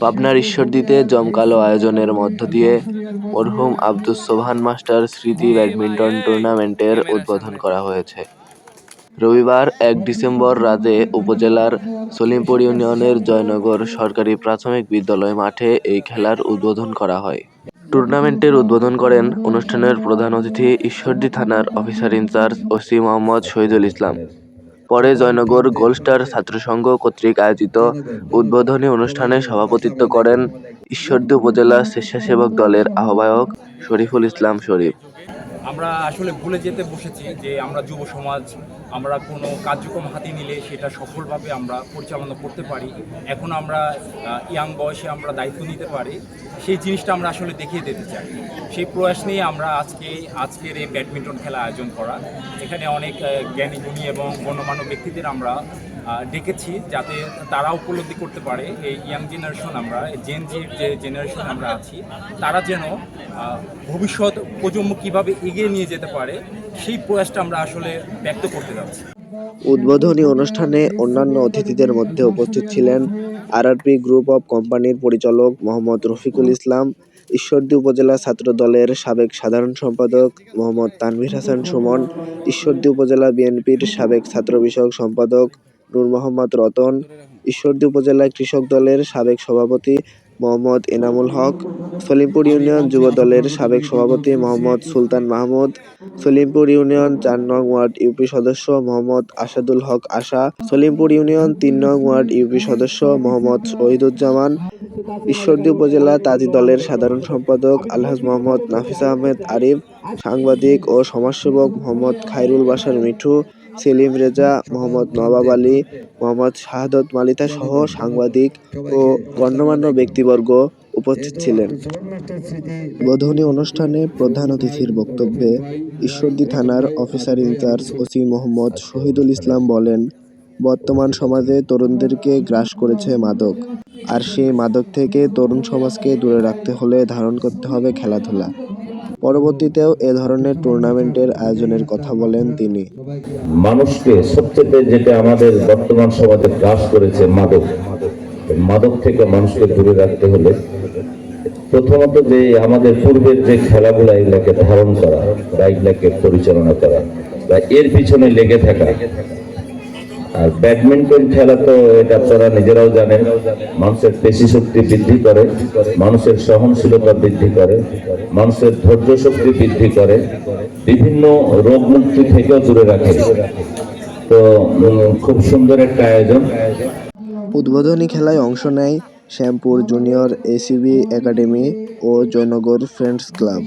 পাবনার ঈশ্বরদীতে জমকালো আয়োজনের মধ্য দিয়ে মরহুম আব্দুস সোবহান মাস্টার স্মৃতি ব্যাডমিন্টন টুর্নামেন্টের উদ্বোধন করা হয়েছে। রবিবার এক ডিসেম্বর রাতে উপজেলার সলিমপুর ইউনিয়নের জয়নগর সরকারি প্রাথমিক বিদ্যালয় মাঠে এই খেলার উদ্বোধন করা হয়। টুর্নামেন্টের উদ্বোধন করেন অনুষ্ঠানের প্রধান অতিথি ঈশ্বরদী থানার officer in-charge OC Mohammad Shahidul Islam. পরে জয়নগর গোলস্টার ছাত্রসংঘ কর্তৃক আয়োজিত উদ্বোধনী অনুষ্ঠানে সভাপতিত্ব করেন ঈশ্বরদী উপজেলা স্বেচ্ছাসেবক দলের আহ্বায়ক শরীফুল ইসলাম শরীফ। আমরা আসলে ভুলে যেতে বসেছি যে আমরা যুব সমাজ, আমরা কোনো কার্যক্রম হাতে নিলে সেটা সফলভাবে আমরা পরিচালনা করতে পারি। এখন আমরা ইয়াং বয়সে আমরা দায়িত্ব নিতে পারি। সেই জিনিসটা আমরা আসলে দেখিয়ে দিতে চাই। সেই প্রয়াস নিয়ে আমরা আজকে, আজকের এই ব্যাডমিন্টন খেলা আয়োজন করা। এখানে অনেক জ্ঞানী, গুণী এবং গণ্যমান্য ব্যক্তিদের আমরা ডেকেছি যাতে তারা উপলব্ধি করতে পারে এই ইয়াং জেনারেশন আমরা জেন জির যে জেনারেশন আমরা আছি, তারা যেন ভবিষ্যৎ প্রজন্ম কীভাবে এগিয়ে নিয়ে যেতে পারে, সেই প্রয়াসটা আমরা আসলে ব্যক্ত করতে যাচ্ছি। উদ্বোধনী অনুষ্ঠানে অন্যান্য অতিথিদের মধ্যে উপস্থিত ছিলেন আরআরপি গ্রুপ অফ কোম্পানির পরিচালক মোহাম্মদ রফিকুল ইসলাম, ঈশ্বরদী উপজেলা ছাত্র দলের সাবেক সাধারণ সম্পাদক মোহাম্মদ তানভীর হাসান সুমন, ঈশ্বরদী উপজেলা বিএনপির সাবেক ছাত্র বিষয়ক সম্পাদক নূর মোহাম্মদ রতন, ঈশ্বরদী উপজেলা কৃষক দলের সাবেক সভাপতি মোহাম্মদ এনামুল হক, সলিমপুর ইউনিয়ন যুব দলের সাবেক সভাপতি মোহাম্মদ সুলতান মাহমুদ, সলিমপুর ইউনিয়ন চার নং ওয়ার্ড ইউপি সদস্য মোহাম্মদ আসাদুল হক আশা, সলিমপুর ইউনিয়ন তিন নং ওয়ার্ড ইউপি সদস্য মোহাম্মদ শহীদুজ্জামান, ঈশ্বরদী উপজেলা তাঁতি দলের সাধারণ সম্পাদক আলহাজ মোহাম্মদ নাফিস আহমেদ আরিফ, সাংবাদিক ও সমাজসেবক মোহাম্মদ খাইরুল বাসার মিঠু সেলিম রেজা, মোহাম্মদ নবাব আলী, মোহাম্মদ শাহাদত মালিতা সহ সাংবাদিক ও গণ্যমান্য ব্যক্তিবর্গ উপস্থিত ছিলেন। উদ্বোধনী অনুষ্ঠানে প্রধান অতিথির বক্তব্যে ঈশ্বরদী থানার officer in-charge OC Mohammad Shahidul Islam বলেন, বর্তমান সমাজে তরুণদেরকে গ্রাস করেছে মাদক। আর সেই মাদক থেকে তরুণ সমাজকে দূরে রাখতে হলে ধারণ করতে হবে খেলাধুলা। পরবর্তীতেও এ ধরনের টুর্নামেন্টের আয়োজনের কথা বলেন তিনি। মানুষকে সবচেয়ে যেটা আমাদের বর্তমান সমাজে গ্রাস করেছে, মাদক। মাদক থেকে মানুষকে দূরে রাখতে হলে প্রথমত যে আমাদের পূর্বের যে খেলাগুলা, এগুলাকে ধারণ করা, বা এগুলাকে পরিচালনা করা, বা এর পিছনে লেগে থাকা আর ব্যাডমিন্টন খেলা তো এটা আপনারা নিজেরাও জানেন মানুষের পেশি শক্তি বৃদ্ধি করে, মানুষের সহনশীলতা বৃদ্ধি করে, মানুষের ধৈর্য শক্তি বৃদ্ধি করে, বিভিন্ন রোগ মুক্তি থেকেও দূরে রাখে। তো খুব সুন্দর একটা আয়োজন। উদ্বোধনী খেলায় অংশ নেয় শ্যামপুর জুনিয়র এসিবি একাডেমি ও জয়নগর ফ্রেন্ডস ক্লাব।